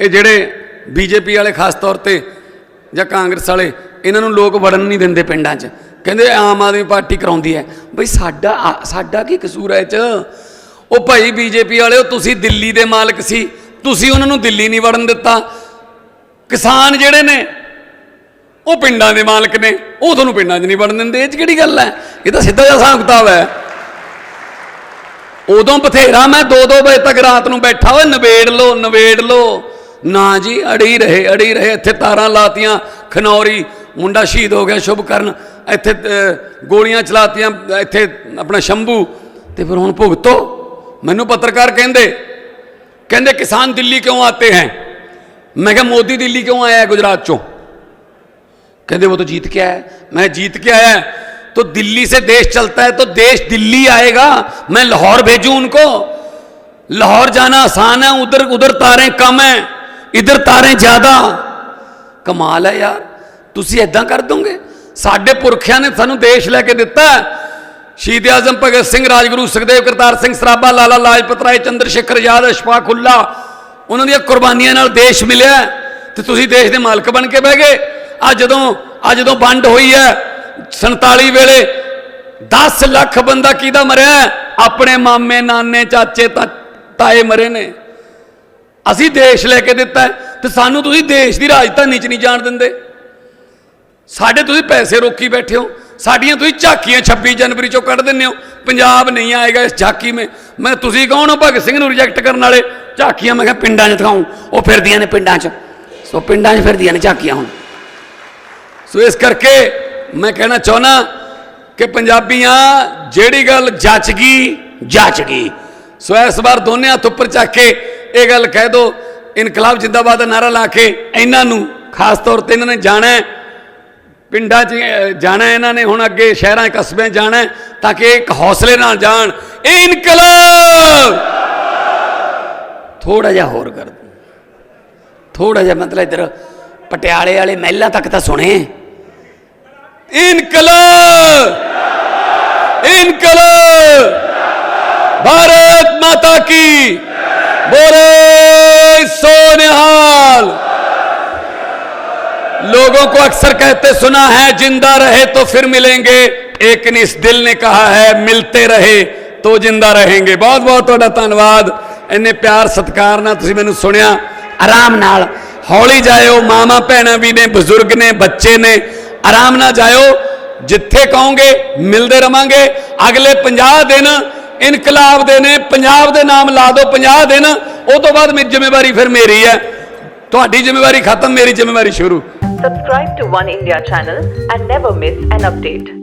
ਇਹ ਜਿਹੜੇ ਬੀਜੇਪੀ ਵਾਲੇ ਖਾਸ ਤੌਰ ਤੇ ਜਾਂ ਕਾਂਗਰਸ ਵਾਲੇ, ਇਹਨਾਂ ਨੂੰ ਲੋਕ ਵੜਨ ਨਹੀਂ ਦਿੰਦੇ ਪਿੰਡਾਂ 'ਚ। ਕਹਿੰਦੇ ਆਮ ਆਦਮੀ ਪਾਰਟੀ ਕਰਾਉਂਦੀ ਹੈ। ਬਈ ਸਾਡਾ ਆ- ਸਾਡਾ ਕੀ ਕਸੂਰ ਹੈ ਇਹ 'ਚ? ਉਹ ਭਾਈ ਬੀਜੇਪੀ ਵਾਲਿਓ ਤੁਸੀਂ ਦਿੱਲੀ ਦੇ ਮਾਲਕ ਸੀ। ਤੁਸੀਂ ਉਹਨਾਂ ਨੂੰ ਦਿੱਲੀ ਨਹੀਂ ਵੜਨ ਦਿੱਤਾ। ਕਿਸਾਨ ਜਿਹੜੇ ਨੇ, ਉਹ ਪਿੰਡਾਂ ਦੇ ਮਾਲਕ ਨੇ। ਉਹ ਤੁਹਾਨੂੰ ਪਿੰਡਾਂ 'ਚ ਨਹੀਂ ਵੜਨ ਦਿੰਦੇ। ਇਹ 'ਚ ਕਿਹੜੀ ਗੱਲ ਹੈ? ਇਹ ਤਾਂ ਸਿੱਧਾ ਜਿਹਾ ਹਿਸਾਬ ਕਿਤਾਬ ਹੈ। ਉਦੋਂ ਬਥੇਰਾ, ਮੈਂ 2-2 ਵਜੇ ਤੱਕ ਰਾਤ ਨੂੰ ਬੈਠਾ। ਓਏ, ਨਵੇੜ ਲੋ ਨਵੇੜ ਲੋ ਨਾ ਜੀ ਅੜੀ ਰਹੇ ਅੜੀ ਰਹੇ ਇੱਥੇ ਤਾਰਾਂ ਲਾਤੀਆਂ ਖਨੌਰੀ ਮੁੰਡਾ ਸ਼ਹੀਦ ਹੋ ਗਿਆ ਸ਼ੁਭ ਕਰਨ ਇੱਥੇ ਅਹ, ਗੋਲੀਆਂ ਚਲਾਤੀਆਂ ਇੱਥੇ ਆਪਣਾ ਸ਼ੰਭੂ ਤੇ ਫਿਰ ਹੁਣ ਭੁਗਤੋ ਮੈਨੂੰ ਪੱਤਰਕਾਰ ਕਹਿੰਦੇ ਕਹਿੰਦੇ ਕਿਸਾਨ ਦਿੱਲੀ ਕਿਉਂ ਆਤੇ हैं मैं क्या मोदी दिल्ली क्यों आया है गुजरात चो कहते वो तो जीत के आया है मैं जीत के आया है तो दिल्ली से देश चलता है तो देश दिल्ली आएगा मैं लाहौर भेजूं उनको लाहौर जाना आसान है उधर उधर तारें कम है ਇਧਰ ਤਾਰੇ ਜ਼ਿਆਦਾ। ਕਮਾਲ ਹੈ ਯਾਰ। ਤੁਸੀਂ ਇਦਾਂ ਕਰ ਦੋਗੇ? ਸਾਡੇ ਪੁਰਖਿਆਂ ਨੇ ਸਾਨੂੰ ਦੇਸ਼ ਲੈ ਕੇ ਦਿੱਤਾ ਸ਼ਹੀਦ ਆਜ਼ਮ ਭਗਤ ਸਿੰਘ, ਰਾਜਗੁਰੂ ਸੁਖਦੇਵ, ਕਰਤਾਰ ਸਿੰਘ ਸਰਾਭਾ, ਲਾਲਾ ਲਾਜਪਤ ਰਾਏ, ਚੰਦਰ ਸ਼ੇਖਰ ਯਾਦ ਆਜ਼ਾਦ ਅਸ਼ਫਾਕੁੱਲਾ ਉਹਨਾਂ ਦੀਆਂ ਕੁਰਬਾਨੀਆਂ ਨਾਲ ਦੇਸ਼ ਮਿਲਿਆ ਤੇ ਤੁਸੀਂ ਦੇਸ਼ ਦੇ ਮਾਲਕ ਬਣ ਕੇ ਬਹਿ ਗਏ। ਆ ਜਦੋਂ ਆ ਜਦੋਂ ਵੰਡ ਹੋਈ ਹੈ 47 ਵੇਲੇ 10 ਲੱਖ ਬੰਦਾ ਕਿਹਦਾ ਮਰਿਆ ਆਪਣੇ ਮਾਮੇ, ਨਾਨੇ, ਚਾਚੇ ਤਾਏ ਮਰੇ ਨੇ। ਅਸੀਂ ਦੇਸ਼ ਲੈ ਕੇ ਦਿੱਤਾ ਹੈ, ਤੇ ਸਾਨੂੰ ਤੁਸੀਂ ਦੇਸ਼ ਦੀ ਰਾਜਧਾਨੀ 'ਚ ਨਹੀਂ ਜਾਣ ਦਿੰਦੇ। ਸਾਡੇ ਤੁਸੀਂ ਪੈਸੇ ਰੋਕੀ ਬੈਠੇ ਹੋ, ਸਾਡੀਆਂ ਤੁਸੀਂ ਝਾਕੀਆਂ 26 ਜਨਵਰੀ ਚੋਂ ਕੱਢ ਦਿੰਦੇ ਹੋ, ਪੰਜਾਬ ਨਹੀਂ ਆਏਗਾ ਇਸ ਝਾਕੀ ਮੇ। ਮੈਂ ਤੁਸੀਂ ਕੌਣ ਹੋ ਭਗਤ ਸਿੰਘ ਨੂੰ ਰਿਜੈਕਟ ਕਰਨ ਵਾਲੇ? ਝਾਕੀਆਂ, ਮੈਂ ਕਿਹਾ ਪਿੰਡਾਂ 'ਚ ਦਿਖਾਉਂ, ਉਹ ਫਿਰਦੀਆਂ ਨੇ ਪਿੰਡਾਂ 'ਚ। ਸੋ ਪਿੰਡਾਂ 'ਚ ਫਿਰਦੀਆਂ ਨੇ ਝਾਕੀਆਂ ਹੁਣ। ਸੋ ਇਸ ਕਰਕੇ ਮੈਂ ਕਹਿਣਾ ਚਾਹੁੰਦਾ ਕਿ ਪੰਜਾਬੀਆਂ, ਜਿਹੜੀ ਗੱਲ ਜੱਚ ਗਈ ਜੱਚ ਗਈ। ਸੋ ਇਸ ਵਾਰ ਦੋਨੇ ਹੱਥ ਉੱਪਰ ਚੱਕ ਕੇ ਇਹ ਗੱਲ ਕਹਿ ਦੋ, ਇਨਕਲਾਬ ਜਿੰਦਾਬਾਦ ਦਾ ਨਾਰਾ ਲਾ ਕੇ ਇਹਨਾਂ ਨੂੰ ਖਾਸ ਤੌਰ ਤੇ ਇਹਨਾਂ ਨੇ ਜਾਣਾ ਹੈ। ਪਿੰਡਾਂ 'ਚ ਜਾਣਾ ਇਹਨਾਂ ਨੇ, ਹੁਣ ਅੱਗੇ ਸ਼ਹਿਰਾਂ ਕਸਬਿਆਂ ਜਾਣਾ ਤਾਂ ਕਿ ਇੱਕ ਹੌਸਲੇ ਨਾਲ ਜਾਣ। ਇਨਕਲਾਬ! ਥੋੜਾ ਜਿਹਾ ਹੋਰ ਕਰ ਦੂੰ। ਥੋੜਾ ਜਿਹਾ ਮਤਲਬ ਇਧਰ ਪਟਿਆਲੇ ਵਾਲੇ ਮਹਿਲਾ ਤੱਕ ਤਾਂ ਸੁਣੇ। ਇਨਕਲਾਬ! ਇਨਕਲਾਬ! ਭਾਰਤ ਮਾਤਾ ਕੀ! बोले सोनिहाल लोगों को अक्सर कहते सुना है जिंदा रहे तो फिर मिलेंगे एक ने इस दिल ने कहा है मिलते रहे तो जिंदा रहेंगे ਬਹੁਤ ਬਹੁਤ ਤੁਹਾਡਾ ਧੰਨਵਾਦ ਇੰਨੇ ਪਿਆਰ ਸਤਿਕਾਰ ਨਾਲ ਤੁਸੀਂ ਮੈਨੂੰ ਸੁਣਿਆ ਆਰਾਮ ਨਾਲ ਹੌਲੀ ਜਾਇਓ ਮਾਮਾ ਭੈਣਾਂ ਵੀ ਨੇ ਬਜ਼ੁਰਗ ਨੇ ਬੱਚੇ ਨੇ ਆਰਾਮ ਨਾਲ ਜਾਇਓ ਜਿੱਥੇ ਕਹੋਗੇ ਮਿਲਦੇ ਰਵਾਂਗੇ ਅਗਲੇ 50 ਦਿਨ ਇਨਕਲਾਬ ਦੇ ਨੇ, ਪੰਜਾਬ ਦੇ ਨਾਮ ਲਾ ਦਿਓ 50 ਦਿਨ, ਉਹ ਤੋਂ ਬਾਅਦ ਮੇਰੀ ਜ਼ਿੰਮੇਵਾਰੀ ਫਿਰ ਮੇਰੀ ਹੈ ਤੁਹਾਡੀ ਜ਼ਿੰਮੇਵਾਰੀ ਖਤਮ, ਮੇਰੀ ਜ਼ਿੰਮੇਵਾਰੀ ਸ਼ੁਰੂ subscribe to Oneindia channel and never miss an update.